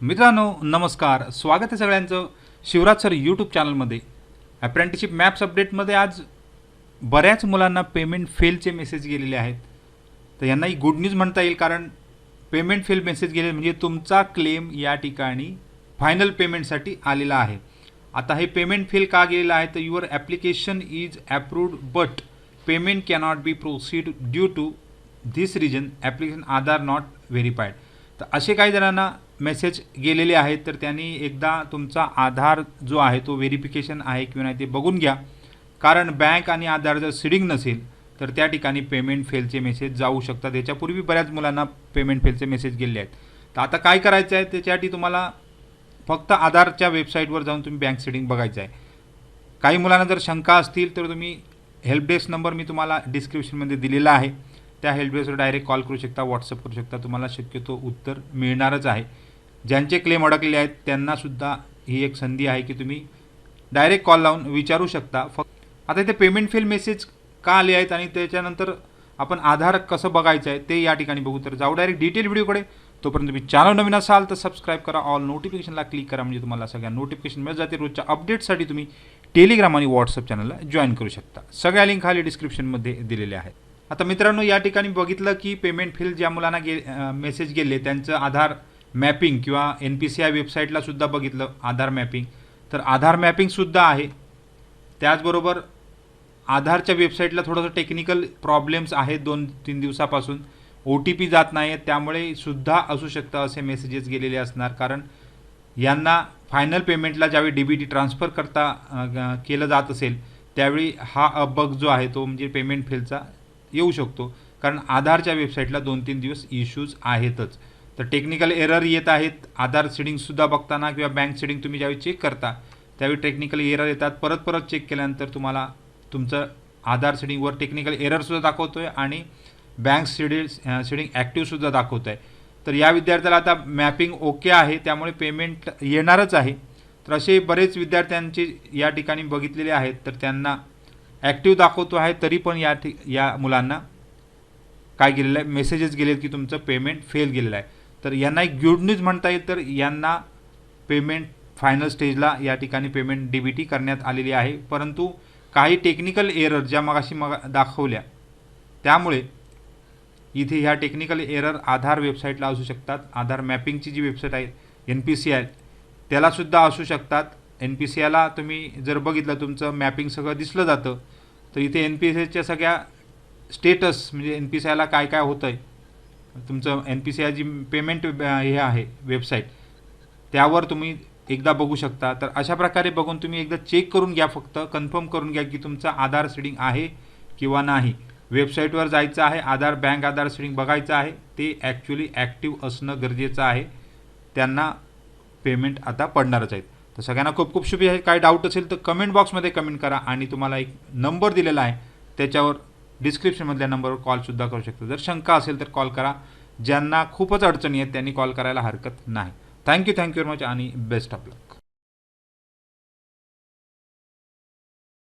मित्रांनो नमस्कार. स्वागत आहे सगळ्यांचं शिवराज सर यूट्यूब चॅनलमध्ये अप्रेंटिसशिप मॅप्स अपडेटमध्ये आज बऱ्याच मुलांना पेमेंट फेलचे मेसेज गेलेले आहेत. तर यांनाही गुड न्यूज म्हणता येईल कारण पेमेंट फेल मेसेज गेले म्हणजे तुमचा क्लेम या ठिकाणी फायनल पेमेंटसाठी आलेला आहे. आता हे पेमेंट फेल का गेलेलं आहे? तर your application is approved but payment cannot be proceed due to this reason application Aadhaar not verified तर असे काही जणांना मेसेज गेलेले आहेत तर त्यांनी एकदा तुमचा आधार जो आहे तो व्हेरिफिकेशन आहे किंवा नाही ते बघून घ्या. कारण बँक आणि आधार जर सिडिंग नसेल तर त्या ठिकाणी पेमेंट फेलचे मेसेज जाऊ शकतात. याच्यापूर्वी बऱ्याच मुलांना पेमेंट फेलचे मेसेज गेले आहेत. तर आता काय करायचं आहे त्याच्यासाठी तुम्हाला फक्त आधारच्या वेबसाईटवर जाऊन तुम्ही बँक सिडिंग बघायचं आहे. काही मुलांना जर शंका असतील तर तुम्ही हेल्पडेस्क नंबर मी तुम्हाला डिस्क्रिप्शनमध्ये दिलेला आहे. त्या हेल्पडेस्कवर डायरेक्ट कॉल करू शकता व्हॉट्सअप करू शकता. तुम्हाला शक्यतो उत्तर मिळणारच आहे. ज्यांचे क्लेम अडकले आहेत त्यांनासुद्धा ही एक संधी आहे की तुम्ही डायरेक्ट कॉल लावून विचारू शकता. फक्त आता इथे पेमेंट फेल मेसेज का आले आहेत आणि त्याच्यानंतर आपण आधार कसं बघायचं आहे ते या ठिकाणी बघू. तर जाऊ डायरेक्ट डिटेल व्हिडिओकडे. तोपर्यंत तुम्ही चॅनल नवीन असाल तर सबस्क्राईब करा. ऑल नोटिफिकेशनला क्लिक करा म्हणजे तुम्हाला सगळ्या नोटिफिकेशन मिळत जाते रोजच्या अपडेटसाठी तुम्ही टेलिग्राम आणि व्हॉट्सअप चॅनलला जॉईन करू शकता. सगळ्या लिंक खाली डिस्क्रिप्शनमध्ये दिलेल्या आहेत. आता मित्रांनो या ठिकाणी बघितलं की पेमेंट फेल ज्या मुलांना गे मेसेज गेले त्यांचं आधार मॅपिंग किंवा एन पी सी आय वेबसाईटलासुद्धा बघितलं आधार मॅपिंग. तर आधार मॅपिंगसुद्धा आहे. त्याचबरोबर आधारच्या वेबसाईटला थोडंसं टेक्निकल प्रॉब्लेम्स आहेत दोन तीन दिवसापासून. ओ टी पी जात नाही आहेत त्यामुळे सुद्धा असू शकतं असे मेसेजेस गेलेले असणार. कारण यांना फायनल पेमेंटला ज्यावेळी डी बी टी ट्रान्सफर करता केलं जात असेल त्यावेळी हा बग जो आहे तो म्हणजे पेमेंट फेलचा येऊ शकतो. कारण आधारच्या वेबसाईटला दोन तीन दिवस इश्यूज आहेतच. तर टेक्निकल एरर येत आहेत. आधार सिडिंगसुद्धा बघताना किंवा बँक सेडिंग तुम्ही ज्यावेळी चेक करता त्यावेळी टेक्निकल एरर येतात. परत परत चेक केल्यानंतर तुम्हाला तुमचं आधार सिडिंगवर टेक्निकल एररसुद्धा दाखवतो आहे आणि बँक सिडी सिडिंग ॲक्टिव्हसुद्धा दाखवत आहे तर या विद्यार्थ्याला आता मॅपिंग ओके आहे त्यामुळे पेमेंट येणारच आहे. तर असे बरेच विद्यार्थ्यांचे या ठिकाणी बघितलेले आहेत. तर त्यांना ॲक्टिव्ह दाखवतो आहे तरी पण या ठिक या मुलांना काय गेलेलं आहे? मेसेजेस गेलेत की तुमचं पेमेंट फेल गेलेलं आहे. तर यांना एक गुड न्यूज म्हणता येईल. तर यांना पेमेंट फायनल स्टेजला या ठिकाणी पेमेंट डी बी टी करण्यात आलेली आहे. परंतु काही टेक्निकल एरर ज्या मगाशी मग दाखवल्या त्यामुळे इथे ह्या टेक्निकल एरर आधार वेबसाईटला असू शकतात. आधार मॅपिंगची जी वेबसाईट आहे एन पी सी आय त्यालासुद्धा असू शकतात. एन पी सी आयला तुम्ही जर बघितलं तुमचं मॅपिंग सगळं दिसलं जातं. तर इथे एन पी सी आयच्या सगळ्या स्टेटस म्हणजे एन पी सी आयला काय काय होतं आहे तुमचं एन पी सी आय जी पेमेंट हे आहे वेबसाईट त्यावर तुम्ही एकदा बघू शकता. तर अशा प्रकारे बघून तुम्ही एकदा चेक करून घ्या फक्त कन्फर्म करून घ्या की तुमचा आधार सिडिंग आहे किंवा नाही. वेबसाईटवर जायचं आहे आधार बँक आधार सिडिंग बघायचं आहे ते ॲक्च्युली ॲक्टिव्ह असणं गरजेचं आहे. त्यांना पेमेंट आता पडणारच आहेत. तर सगळ्यांना खूप खूप शुभेच्छा. आहे काय डाऊट असेल तर कमेंट बॉक्समध्ये कमेंट करा आणि तुम्हाला एक नंबर दिलेला आहे. त्याच्यावर डिस्क्रिप्शनमधल्या नंबरवर कॉलसुद्धा करू शकता. जर शंका असेल तर कॉल करा. ज्यांना खूपच अडचणी आहेत त्यांनी कॉल करायला हरकत नाही. Thank you thank you very much आणि बेस्ट ऑफ लक